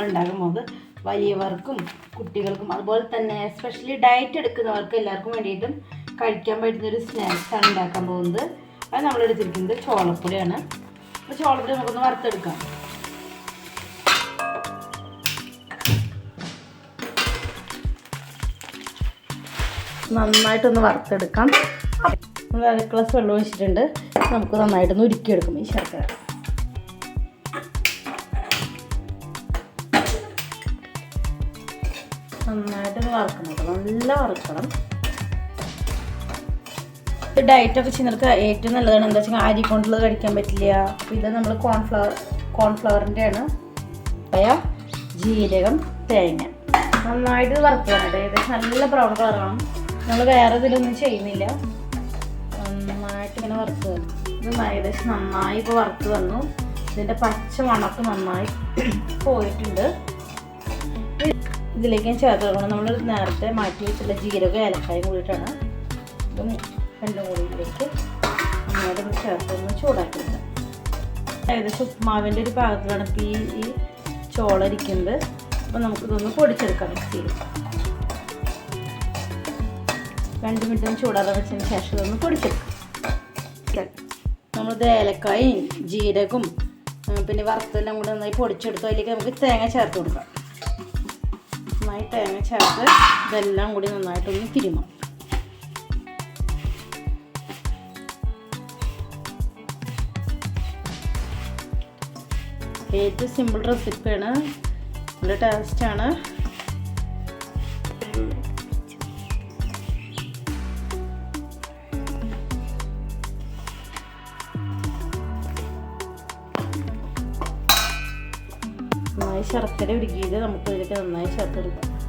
നമ്മൾ വലിയവർക്കും കുട്ടികൾക്കും അതുപോലെ തന്നെ എസ്പെഷ്യലി ഡയറ്റ് എടുക്കുന്നവർക്ക് എല്ലാവർക്കും വേണ്ടിയിട്ടും കഴിക്കാൻ പറ്റുന്ന ഒരു സ്നാക്സ് ആണ് ഉണ്ടാക്കാൻ പോകുന്നത്. അത് നമ്മൾ എടുത്തിരിക്കുന്നത് ചോളപ്പൊടിയാണ്. അപ്പോൾ ചോളപ്പൊടി നമുക്കൊന്ന് വറുത്തെടുക്കാം. നന്നായിട്ടൊന്ന് വറുത്തെടുക്കാം. നമ്മൾ അര ഗ്ലാസ് വെള്ളം ഒഴിച്ചിട്ടുണ്ട്. നമുക്ക് നന്നായിട്ടൊന്ന് ഉരുക്കിയെടുക്കും ഈ ശർക്കര. വറുക്കണം നല്ല വറുക്കണം. ഇത് ഡയറ്റൊക്കെ ചെയ്യുന്നവർക്ക് ഏറ്റവും നല്ലതാണ്. എന്താ വെച്ചാൽ അരി കൊണ്ടുള്ളത് കഴിക്കാൻ പറ്റില്ല. ഇത് നമ്മൾ കോൺഫ്ലവർ കോൺഫ്ലവറിന്റെ ആണ് പയ ജീരകം തേങ്ങ. നന്നായിട്ട് വറുക്കണം കേട്ടോ. ഏകദേശം നല്ല ബ്രൗൺ കളറാണ് നമ്മൾ വേറെ ഇതിലൊന്നും ചെയ്യുന്നില്ല. നന്നായിട്ട് ഇങ്ങനെ വറുത്ത് ഇത് ഏകദേശം നന്നായി ഇപ്പോൾ വറുത്ത് വന്നു. ഇതിന്റെ പച്ച മണക്ക് നന്നായി പോയിട്ടുണ്ട്. ഇതിലേക്ക് ഞാൻ ചേർത്ത് കൊടുക്കണം നമ്മൾ നേരത്തെ മാറ്റി വെച്ചുള്ള ജീരക ഏലക്കായും കൂടിയിട്ടാണ്. ഇതും രണ്ടും കൂടി ഇതിലേക്ക് നന്നായിട്ട് ഒന്ന് ചേർത്ത് ഒന്ന് ചൂടാക്കിയിട്ടുണ്ട് ഏകദേശം ഉപ്മാവിന്റെ ഒരു പാകത്തിലാണ് ഇപ്പോൾ ഈ ഈ ചോളരിക്കുന്നത് അപ്പോൾ നമുക്കിതൊന്ന് പൊടിച്ചെടുക്കാം മിക്സിയിൽ. രണ്ട് മിനിറ്റ് ചൂടാതെ വെച്ചതിന് ശേഷം ഇതൊന്ന് പൊടിച്ചെടുക്കാം. നമ്മളിത് ഏലക്കായും ജീരകവും പിന്നെ വറുത്തെല്ലാം കൂടെ നന്നായി പൊടിച്ചെടുത്തു അതിലേക്ക് നമുക്ക് തേങ്ങ ചേർത്ത് കൊടുക്കാം. നന്നായി തേങ്ങ ചേർത്ത് ഇതെല്ലാം കൂടി നന്നായിട്ടൊന്ന് തിരുമാം. ഏറ്റവും സിമ്പിൾ റെസിപ്പിയാണ് നല്ല ടേസ്റ്റാണ് ശർക്കര ഉരുക്കിയത് നമുക്ക് ഇതിലേക്ക് നന്നായി ചേർത്തെടുക്കാം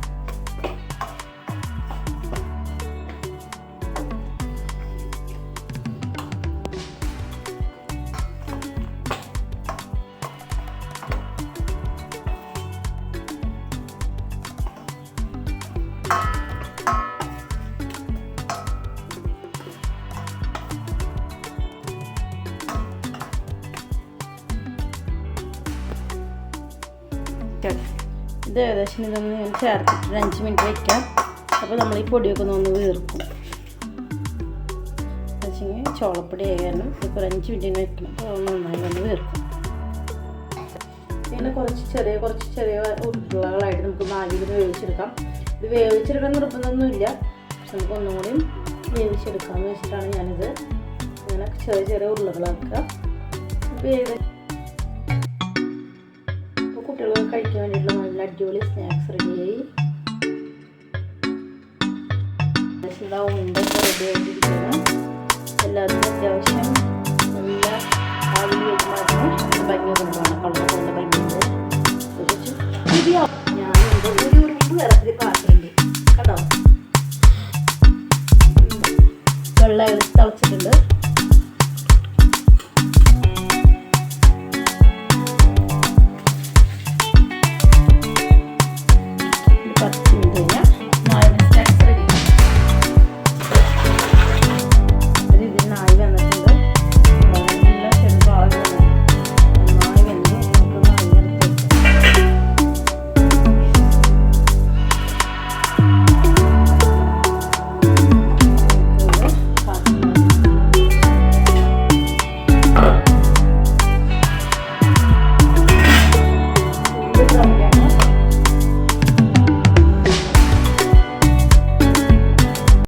ഇത് ഏകദേശം ഇതൊന്ന് ഞാൻ ചേർത്തിട്ട് ഒരു അഞ്ച് മിനിറ്റ് വെക്കാം. അപ്പോൾ നമ്മൾ ഈ പൊടിയൊക്കെ ഒന്ന് ഒന്ന് വീർക്കും. വെച്ചെങ്കിൽ ചോളപ്പൊടി ആയാലും ഇപ്പോൾ ഒരു അഞ്ച് മിനിറ്റ് വെക്കണം. അപ്പോൾ നന്നായി ഒന്ന് വീർക്കും. ഇങ്ങനെ കുറച്ച് ചെറിയ കുറച്ച് ചെറിയ ഉരുളകളായിട്ട് നമുക്ക് നാലിൽ വേവിച്ചെടുക്കാം. ഇത് വേവിച്ചെടുക്കാൻ നിർബന്ധമൊന്നുമില്ല. പക്ഷെ നമുക്ക് ഒന്നും കൂടിയും വേവിച്ചെടുക്കാമെന്ന് വെച്ചിട്ടാണ് ഞാനിത് ഇങ്ങനെ ചെറിയ ചെറിയ ഉരുളകളാക്കുക. അപ്പോൾ കുട്ടികൾക്ക് കഴിക്കാൻ വേണ്ടിയിട്ടുള്ള അടിപൊളി സ്നാക്സ് റെഡിയായി ഇതാ ഉണ്ടൊക്കെ റെഡി ആയിട്ടിരിക്കുകയാണ് എല്ലാത്തിനും അത്യാവശ്യം നല്ല ആദ്യം വെച്ച് ഭംഗി കൊണ്ടുപോകണം വളരെ നല്ല ഭംഗിയുണ്ട്. ഞാനുണ്ട് ഒരു ഉറുമ്പ് നിറത്തിൽ പാത്രമുണ്ട്. കണ്ടോ? വെള്ളം തിളച്ചിട്ടുണ്ട്.